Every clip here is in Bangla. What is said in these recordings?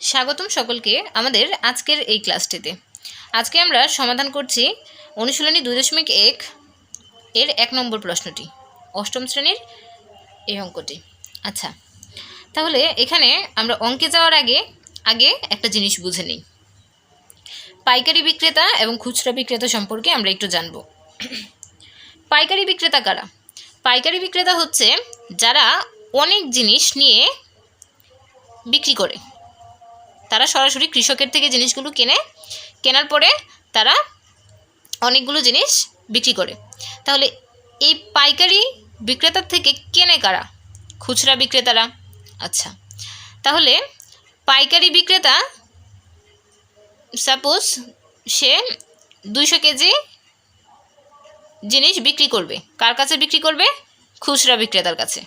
স্বাগতম সকলকে আমাদের আজকের এই ক্লাসটিতে। আজকে আমরা সমাধান করছি অনুশীলনী দুই দশমিক এক এর এক নম্বর প্রশ্নটি, অষ্টম শ্রেণির এই অঙ্কটি। আচ্ছা তাহলে এখানে আমরা অঙ্কে যাওয়ার আগে আগে একটা জিনিস বুঝে নিই। পাইকারি বিক্রেতা এবং খুচরা বিক্রেতা সম্পর্কে আমরা একটু জানব। পাইকারি বিক্রেতা কারা? পাইকারি বিক্রেতা হচ্ছে যারা অনেক জিনিস নিয়ে বিক্রি করে। তারা সরাসরি কৃষকের থেকে জিনিসগুলো কেনে, কেনার পরে তারা অনেকগুলো জিনিস বিক্রি করে। তাহলে এই পাইকারি বিক্রেতার থেকে কেনে কারা? খুচরা বিক্রেতারা। আচ্ছা তাহলে পাইকারি বিক্রেতা সাপোজ সে দুইশো কেজি জিনিস বিক্রি করবে। কার কাছে বিক্রি করবে? খুচরা বিক্রেতার কাছে।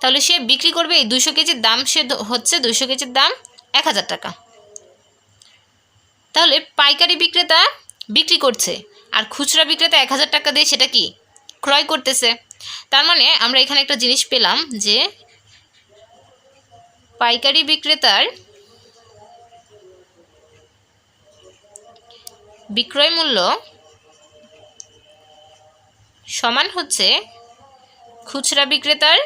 তাহলে সে বিক্রি করবে এই দুশো কেজির দাম সে হচ্ছে দুশো কেজির দাম এক হাজার টাকা। তাহলে পাইকারি বিক্রেতা বিক্রি করছে, আর খুচরা বিক্রেতা এক হাজার টাকা দিয়ে সেটা কি ক্রয় করতেছে। তার মানে আমরা এখানে একটা জিনিস পেলাম যে পাইকারি বিক্রেতার বিক্রয় মূল্য সমান হচ্ছে খুচরা বিক্রেতার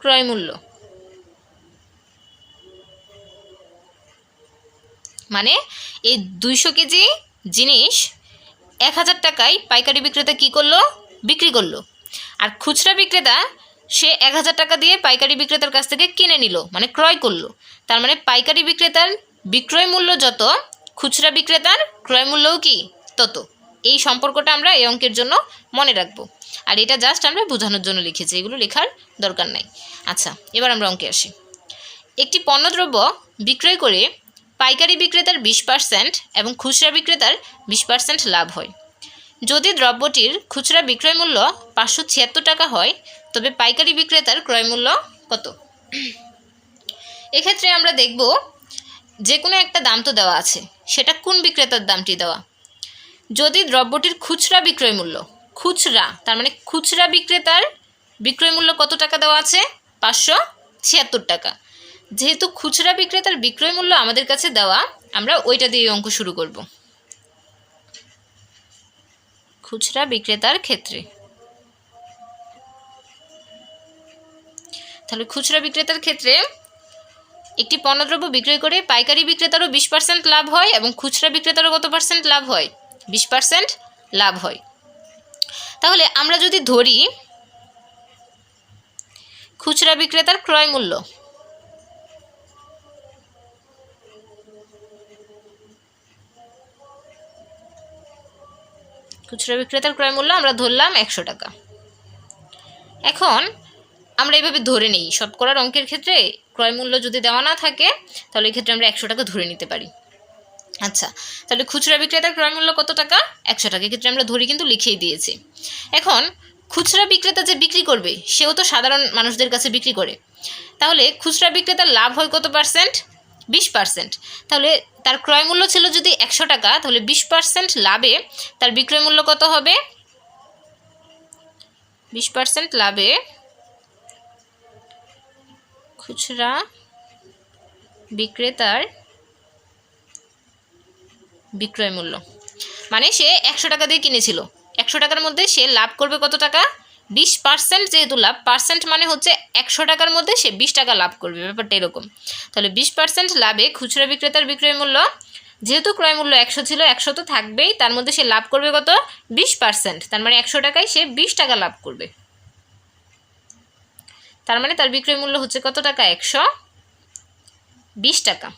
ক্রয় মূল্য। মানে এই দুইশো কেজি জিনিস এক হাজার টাকায় পাইকারি বিক্রেতা কী করল? বিক্রি করল। আর খুচরা বিক্রেতা সে এক হাজার টাকা দিয়ে পাইকারি বিক্রেতার কাছ থেকে কিনে নিল মানে ক্রয় করল। তার মানে পাইকারি বিক্রেতার বিক্রয় মূল্য যত, খুচরা বিক্রেতার ক্রয় মূল্যও কি? তত। এই সম্পর্কটা আমরা এই অঙ্কের জন্য মনে রাখব। আর এটা জাস্ট আমরা বোঝানোর জন্য লিখেছি, এগুলো লেখার দরকার নাই। আচ্ছা এবার আমরা অঙ্কে আসি। একটি পণ্যদ্রব্য বিক্রয় করে পাইকারি বিক্রেতার বিশ পার্সেন্ট এবং খুচরা বিক্রেতার বিশ পার্সেন্ট লাভ হয়। যদি দ্রব্যটির খুচরা বিক্রয় মূল্য পাঁচশো ছিয়াত্তর টাকা হয়, তবে পাইকারি বিক্রেতার ক্রয় মূল্য কত? এক্ষেত্রে আমরা দেখব যে কোনো একটা দাম তো দেওয়া আছে, সেটা কোন বিক্রেতার দামটি দেওয়া? যদি দ্রব্যটির খুচরা বিক্রয় মূল্য, খুচরা, তার মানে খুচরা বিক্রেতার বিক্রয় মূল্য কত টাকা দেওয়া আছে? পাঁচশো ছিয়াত্তর টাকা। যেহেতু খুচরা বিক্রেতার বিক্রয় মূল্য আমাদের কাছে দেওয়া, আমরা ওইটা দিয়ে অঙ্ক শুরু করব। খুচরা বিক্রেতার ক্ষেত্রে। তাহলে খুচরা বিক্রেতার ক্ষেত্রে একটি পণ্যদ্রব্য বিক্রয় করে পাইকারি বিক্রেতারও বিশ পার্সেন্ট লাভ হয় এবং খুচরা বিক্রেতারও কত পার্সেন্ট লাভ হয়? বিশ পার্সেন্ট লাভ হয়। তাহলে আমরা যদি ধরি খুচরা বিক্রেতার ক্রয় মূল্য খুচরা বিক্রেতার ক্রয় মূল্য আমরা ধরলাম একশো টাকা। এখন আমরা এইভাবে ধরে নিই। শতকরার অঙ্কের ক্ষেত্রে ক্রয় মূল্য যদি দেওয়া না থাকে, তাহলে এই ক্ষেত্রে আমরা একশো টাকা ধরে নিতে পারি। আচ্ছা তাহলে খুচরা বিক্রেতার ক্রয় মূল্য কত টাকা? একশো টাকা। ক্ষেত্রে আমরা ধরে কিন্তু লিখেই দিয়েছি। এখন, খুচরা বিক্রেতা যে বিক্রি করবে, সেও তো সাধারণ মানুষদের কাছে বিক্রি করে। তাহলে খুচরা বিক্রেতার লাভ হয় কত পার্সেন্ট বিশ পার্সেন্ট তাহলে তার ক্রয় মূল্য ছিল যদি একশো টাকা, তাহলে বিশ পার্সেন্ট লাভে তার বিক্রয় মূল্য কত হবে? বিশ পার্সেন্ট লাভে খুচরা বিক্রেতার বিক্রয় মূল্য। মানে সে একশো টাকা দিয়ে কিনেছিল। একশো টাকার মধ্যে সে লাভ করবে কত টাকা? বিশ পার্সেন্ট যেহেতু লাভ পার্সেন্ট মানে হচ্ছে একশো টাকার মধ্যে সে বিশ টাকা লাভ করবে, ব্যাপারটা এরকম। তাহলে বিশ পার্সেন্ট লাভে খুচরা বিক্রেতার বিক্রয় মূল্য, যেহেতু ক্রয় মূল্য একশো ছিল, একশো তো থাকবেই, তার মধ্যে সে লাভ করবে কত? বিশ পার্সেন্ট তার মানে একশো টাকায় সে বিশ টাকা লাভ করবে। তার মানে তার বিক্রয় মূল্য হচ্ছে কত টাকা? একশো বিশ টাকা।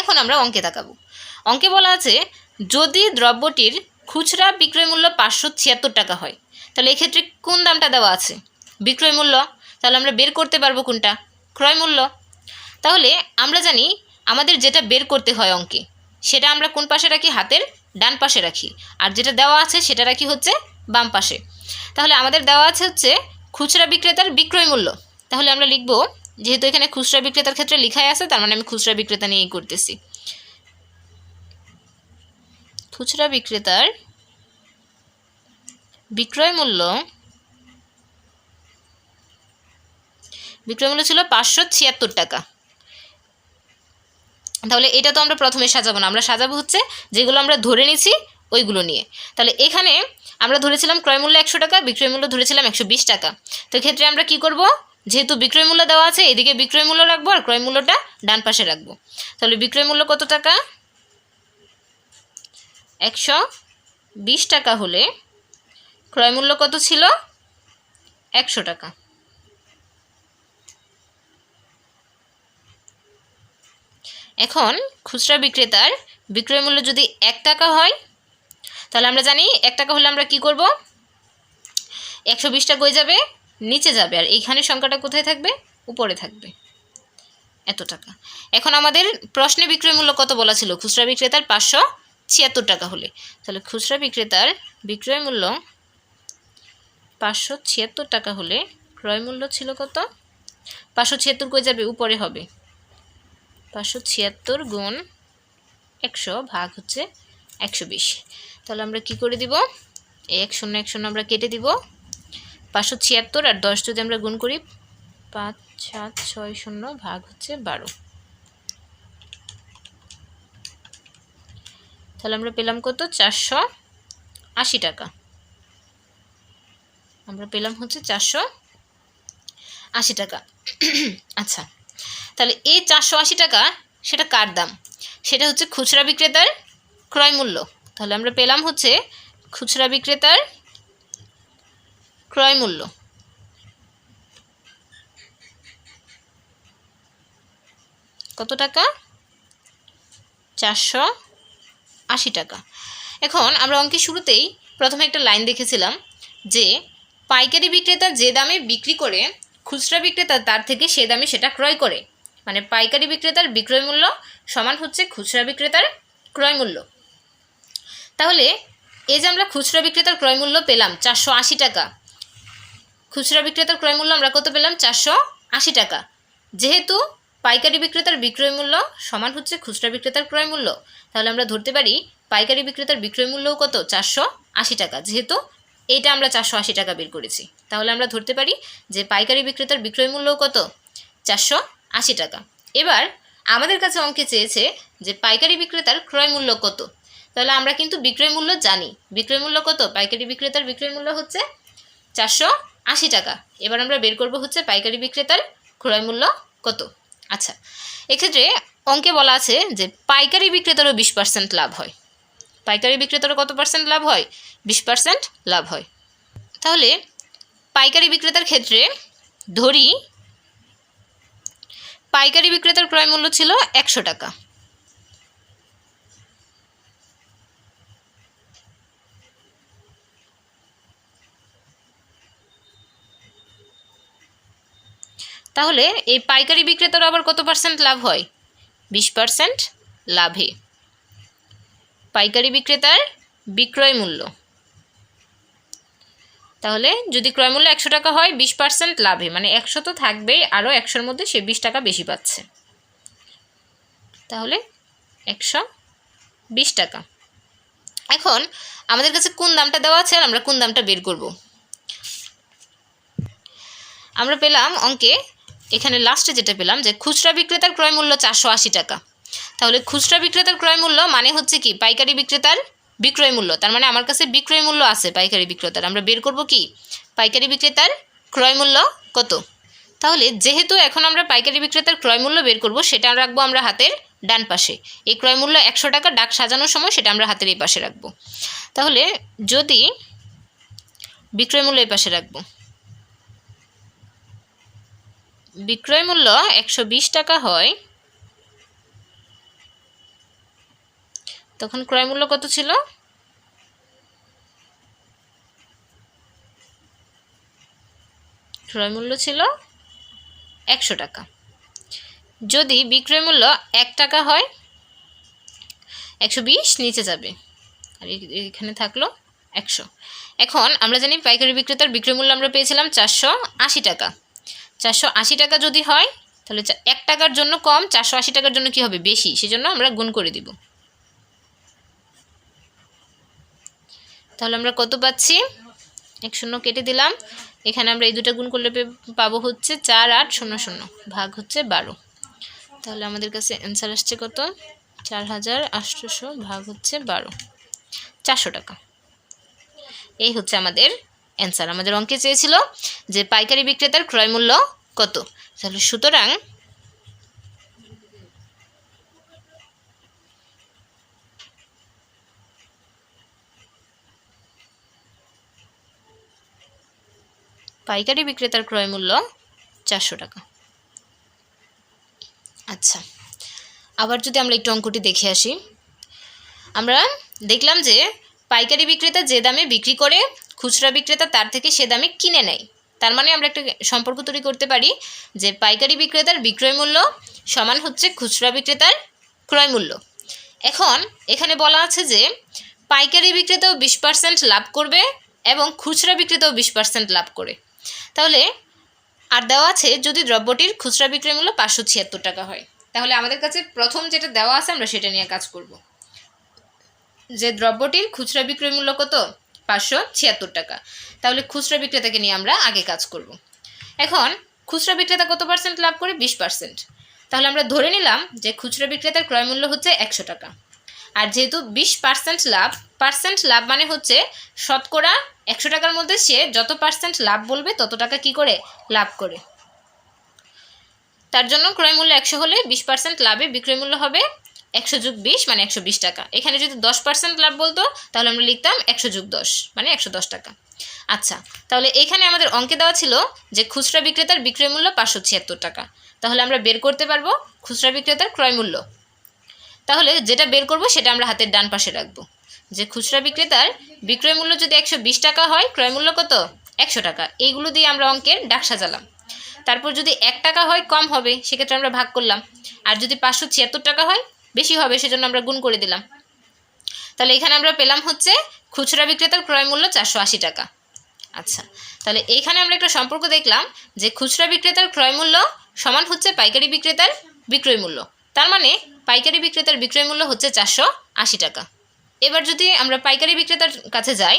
এখন আমরা অঙ্কে তাকাবো। অঙ্কে বলা আছে, যদি দ্রব্যটির খুচরা বিক্রয় মূল্য পাঁচশো ছিয়াত্তর টাকা হয় তাহলে এক্ষেত্রে কোন দামটা দেওয়া আছে? বিক্রয় মূল্য? তাহলে আমরা বের করতে পারব কোনটা? ক্রয় মূল্য? তাহলে আমরা জানি আমাদের যেটা বের করতে হয় অঙ্কে, সেটা আমরা কোন পাশে রাখি? হাতের ডান পাশে রাখি। আর যেটা দেওয়া আছে, সেটা রাখি হচ্ছে বাম পাশে। তাহলে আমাদের দেওয়া আছে হচ্ছে খুচরা বিক্রেতার বিক্রয় মূল্য। তাহলে আমরা লিখব, যেহেতু এখানে খুচরা বিক্রেতার ক্ষেত্রে লেখাই আছে, তার মানে আমি খুচরা বিক্রেতা নিয়েই করতেছি। খুচরা বিক্রেতার বিক্রয় মূল্য বিক্রয় মূল্য ছিল পাঁচশো ছিয়াত্তর টাকা। তাহলে এটা তো আমরা প্রথমে সাজাবো না, আমরা সাজাবো হচ্ছে যেগুলো আমরা ধরে নিছি ওইগুলো নিয়ে। তাহলে এখানে আমরা ধরেছিলাম ক্রয় মূল্য একশো টাকা, বিক্রয় মূল্য ধরেছিলাম একশো বিশ টাকা। তো ক্ষেত্রে আমরা কি করব? যেহেতু বিক্রয় মূল্য দেওয়া আছে, এদিকে বিক্রয় মূল্য রাখব আর ক্রয় মূল্যটা ডান পাশে রাখব। তাহলে বিক্রয় মূল্য কত টাকা? একশো বিশ টাকা হলে ক্রয় মূল্য কত ছিল? একশো টাকা। এখন খুচরা বিক্রেতার বিক্রয় মূল্য যদি এক টাকা হয়, তাহলে আমরা জানি এক টাকা হলে আমরা কি করব? একশো বিশটা গই যাবে, নিচে যাবে। আর এইখানে সংখ্যাটা কোথায় থাকবে? উপরে থাকবে। এত টাকা। এখন আমাদের প্রশ্নে বিক্রয় মূল্য কত বলা ছিল? খুচরা বিক্রেতার পাঁচশো ছিয়াত্তর টাকা হলে। তাহলে খুচরা বিক্রেতার বিক্রয় মূল্য পাঁচশো ছিয়াত্তর টাকা হলে ক্রয় মূল্য ছিল কত? পাঁচশো ছিয়াত্তর কই যাবে? উপরে হবে। পাঁচশো ছিয়াত্তর গুণ একশো ভাগ হচ্ছে একশো বিশ। তাহলে আমরা কি করে দিব? এক শূন্য এক শূন্য আমরা কেটে দিব। পাঁচশো ছিয়াত্তর আর দশ যদি আমরা গুণ করি, পাঁচ সাত ছয় শূন্য ভাগ হচ্ছে বারো। তাহলে আমরা পেলাম কত? চারশো আশি টাকা। আমরা পেলাম হচ্ছে চারশো আশি টাকা। আচ্ছা তাহলে এই চারশো আশি টাকা সেটা কার দাম? সেটা হচ্ছে খুচরা বিক্রেতার ক্রয় মূল্য। তাহলে আমরা পেলাম হচ্ছে খুচরা বিক্রেতার ক্রয় মূল্য। কত টাকা? চারশো আশি টাকা। এখন আমরা অঙ্কের শুরুতেই প্রথমে একটা লাইন দেখেছিলাম যে পাইকারি বিক্রেতা যে দামে বিক্রি করে, খুচরা বিক্রেতা তার থেকে সে দামে সেটা ক্রয় করে। মানে পাইকারি বিক্রেতার বিক্রয় মূল্য সমান হচ্ছে খুচরা বিক্রেতার ক্রয় মূল্য। তাহলে এই যে আমরা খুচরা বিক্রেতার ক্রয় মূল্য পেলাম চারশো আশি টাকা। খুচরা বিক্রেতার ক্রয় মূল্য আমরা কত পেলাম? চারশো আশি টাকা। যেহেতু পাইকারি বিক্রেতার বিক্রয় মূল্য সমান হচ্ছে খুচরা বিক্রেতার ক্রয় মূল্য, তাহলে আমরা ধরতে পারি পাইকারি বিক্রেতার বিক্রয় মূল্যও কত? চারশো আশি টাকা। যেহেতু এইটা আমরা চারশো আশি টাকা বের করেছি। তাহলে আমরা ধরতে পারি যে পাইকারি বিক্রেতার বিক্রয় মূল্যও কত? চারশো আশি টাকা। এবার আমাদের কাছে অঙ্কে চেয়েছে যে পাইকারি বিক্রেতার ক্রয় মূল্য কত? তাহলে আমরা কিন্তু বিক্রয় মূল্য জানি। বিক্রয় মূল্য কত? পাইকারি বিক্রেতার বিক্রয় মূল্য হচ্ছে চারশো আশি টাকা। এবার আমরা বের করব হচ্ছে পাইকারি বিক্রেতার ক্রয় মূল্য কত? আচ্ছা এক্ষেত্রে অঙ্কে বলা আছে যে পাইকারি বিক্রেতারও বিশ পার্সেন্ট লাভ হয়। পাইকারি বিক্রেতারও কত পার্সেন্ট লাভ হয়? বিশ পার্সেন্ট লাভ হয়। তাহলে পাইকারি বিক্রেতার ক্ষেত্রে ধরি পাইকারি বিক্রেতার ক্রয় মূল্য ছিল একশো টাকা। তাহলে এই পাইকারি বিক্রেতার আবার কত পার্সেন্ট লাভ হয়? বিশ পার্সেন্ট লাভে। পাইকারি বিক্রেতার বিক্রয় মূল্য। তাহলে যদি ক্রয় মূল্য একশো টাকা হয়, বিশ পার্সেন্ট লাভে মানে একশো তো থাকবেই, আরও একশোর মধ্যে সে বিশ টাকা বেশি পাচ্ছে। তাহলে একশো বিশ টাকা। এখন আমাদের কাছে কোন দামটা দেওয়া আছে আর আমরা কোন দামটা বের করব? আমরা পেলাম অঙ্কে, এখানে লাস্টে যেটা পেলাম যে খুচরা বিক্রেতার ক্রয় মূল্য চারশো আশি টাকা। তাহলে খুচরা বিক্রেতার ক্রয় মূল্য মানে হচ্ছে কি? পাইকারি বিক্রেতার বিক্রয় মূল্য। তার মানে আমার কাছে বিক্রয় মূল্য আছে পাইকারি বিক্রেতার। আমরা বের করব কি? পাইকারি বিক্রেতার ক্রয় মূল্য কত? তাহলে যেহেতু এখন আমরা পাইকারি বিক্রেতার ক্রয় মূল্য বের করব, সেটা রাখব আমরা হাতের ডান পাশে। এই ক্রয় মূল্য একশো টাকা ডাক সাজানোর সময় সেটা আমরা হাতের এই পাশে রাখব। তাহলে যদি বিক্রয় মূল্য এই পাশে রাখব। বিক্রয় মূল্য একশো বিশ টাকা হয় তখন ক্রয় মূল্য কত ছিল? ক্রয় মূল্য ছিল একশো টাকা। যদি বিক্রয় মূল্য এক টাকা হয়, একশো বিশ নিচে যাবে। আর এখানে থাকল একশো। এখন আমরা জানি পাইকারি বিক্রেতার বিক্রয় মূল্য আমরা পেয়েছিলাম চারশো আশি টাকা। চারশো আশি টাকা যদি হয়, তাহলে এক টাকার জন্য কম, চারশো আশি টাকার জন্য কি হবে? বেশি। সেজন্য আমরা গুণ করে দিব। তাহলে আমরা কত পাচ্ছি? এক শূন্য কেটে দিলাম। এখানে আমরা এই দুটো গুণ করলে পাবো হচ্ছে চার, আট, শূন্য শূন্য। ভাগ হচ্ছে বারো। তাহলে আমাদের কাছে অ্যান্সার আসছে কত? চার হাজার আটশোশো ভাগ হচ্ছে বারো। চারশো টাকা। এই হচ্ছে আমাদের অ্যান্সার আমাদের অঙ্কে চেয়েছিল যে পাইকারি বিক্রেতার ক্রয় মূল্য কত? তাহলে সুতরাং পাইকারি বিক্রেতার ক্রয় মূল্য চারশো টাকা। আচ্ছা আবার যদি আমরা একটু অঙ্কটি দেখে আসি। আমরা দেখলাম যে পাইকারি বিক্রেতা যে দামে বিক্রি করে, খুচরা বিক্রেতা তার থেকে সে দামে কিনে নেয়। তার মানে আমরা একটা সম্পর্ক তৈরি করতে পারি যে পাইকারি বিক্রেতার বিক্রয় মূল্য সমান হচ্ছে খুচরা বিক্রেতার ক্রয় মূল্য। এখন এখানে বলা আছে যে পাইকারি বিক্রেতাও বিশ পার্সেন্ট লাভ করবে এবং খুচরা বিক্রেতাও বিশ পার্সেন্ট লাভ করে। তাহলে আর দেওয়া আছে যদি দ্রব্যটির খুচরা বিক্রয় মূল্য পাঁচশো ছিয়াত্তর টাকা হয়। তাহলে আমাদের কাছে প্রথম যেটা দেওয়া আছে আমরা সেটা নিয়ে কাজ করব। যে দ্রব্যটির খুচরা বিক্রয় মূল্য কত? পাঁচশো ছিয়াত্তর টাকা। তাহলে খুচরা বিক্রেতাকে নিয়ে আমরা আগে কাজ করব। এখন খুচরা বিক্রেতা কত পার্সেন্ট লাভ করে? বিশ পার্সেন্ট তাহলে আমরা ধরে নিলাম যে খুচরা বিক্রেতার ক্রয় মূল্য হচ্ছে একশো টাকা। আর যেহেতু বিশ পার্সেন্ট লাভ পার্সেন্ট লাভ মানে হচ্ছে শতকরা একশো টাকার মধ্যে সে যত পার্সেন্ট লাভ বলবে তত টাকা কি করে? লাভ করে। তার জন্য ক্রয় মূল্য একশো হলে বিশ পার্সেন্ট লাভে বিক্রয় মূল্য হবে একশো যুগ বিশ মানে একশো বিশ টাকা। এখানে যদি দশ পার্সেন্ট লাভ বলতো, তাহলে আমরা লিখতাম একশো যুগ দশ মানে একশো দশ টাকা। আচ্ছা তাহলে এখানে আমাদের অঙ্কে দেওয়া ছিল যে খুচরা বিক্রেতার বিক্রয় মূল্য পাঁচশো ছিয়াত্তর টাকা। তাহলে আমরা বের করতে পারব খুচরা বিক্রেতার ক্রয় মূল্য। তাহলে যেটা বের করব সেটা আমরা হাতের ডান পাশে রাখব। যে খুচরা বিক্রেতার বিক্রয় মূল্য যদি একশো বিশ টাকা হয়, ক্রয় মূল্য কত? একশো টাকা। এইগুলো দিয়ে আমরা অঙ্কের ডাক সাজালাম। তারপর যদি এক টাকা হয়, কম হবে, সেক্ষেত্রে আমরা ভাগ করলাম। আর যদি পাঁচশো ছিয়াত্তর টাকা হয়, বেশি হবে, সেজন্য আমরা গুণ করে দিলাম। তাহলে এখানে আমরা পেলাম হচ্ছে খুচরা বিক্রেতার ক্রয় মূল্য চারশো আশি টাকা। আচ্ছা তাহলে এইখানে আমরা একটা সম্পর্ক দেখলাম যে খুচরা বিক্রেতার ক্রয় মূল্য সমান হচ্ছে পাইকারি বিক্রেতার বিক্রয় মূল্য। তার মানে পাইকারি বিক্রেতার বিক্রয় মূল্য হচ্ছে চারশো আশি টাকা। এবার যদি আমরা পাইকারি বিক্রেতার কাছে যাই,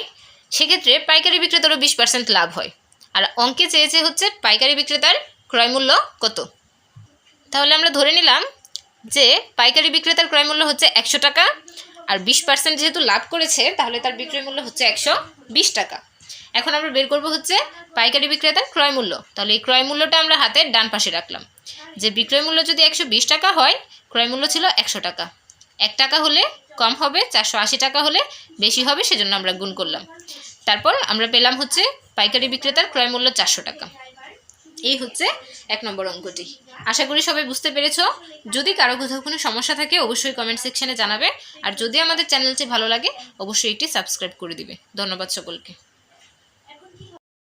সেক্ষেত্রে পাইকারি বিক্রেতারও বিশ পার্সেন্ট লাভ হয়। আর অঙ্কে চেয়েছে হচ্ছে পাইকারি বিক্রেতার ক্রয় মূল্য কত? তাহলে আমরা ধরে নিলাম যে পাইকারি বিক্রেতার ক্রয় মূল্য হচ্ছে একশো টাকা, আর বিশ পার্সেন্ট যেহেতু লাভ করেছে, তাহলে তার বিক্রয় মূল্য হচ্ছে একশো বিশ টাকা। এখন আমরা বের করব হচ্ছে পাইকারি বিক্রেতার ক্রয় মূল্য। তাহলে এই ক্রয় মূল্যটা আমরা হাতের ডান পাশে রাখলাম। যে বিক্রয় মূল্য যদি একশো বিশ টাকা হয়, ক্রয় মূল্য ছিল একশো টাকা। এক টাকা হলে কম হবে, চারশো আশি টাকা হলে বেশি হবে, সেজন্য আমরা গুণ করলাম। তারপর আমরা পেলাম হচ্ছে পাইকারি বিক্রেতার ক্রয় মূল্য চারশো টাকা। এই হচ্ছে এক নম্বর অঙ্কটি। আশা করি সবাই বুঝতে পেরেছ। যদি কারও কোথাও কোনো সমস্যা থাকে, অবশ্যই কমেন্ট সেকশানে জানাবে। আর যদি আমাদের চ্যানেলটি ভালো লাগে, অবশ্যই এটি সাবস্ক্রাইব করে দিবে। ধন্যবাদ সকলকে।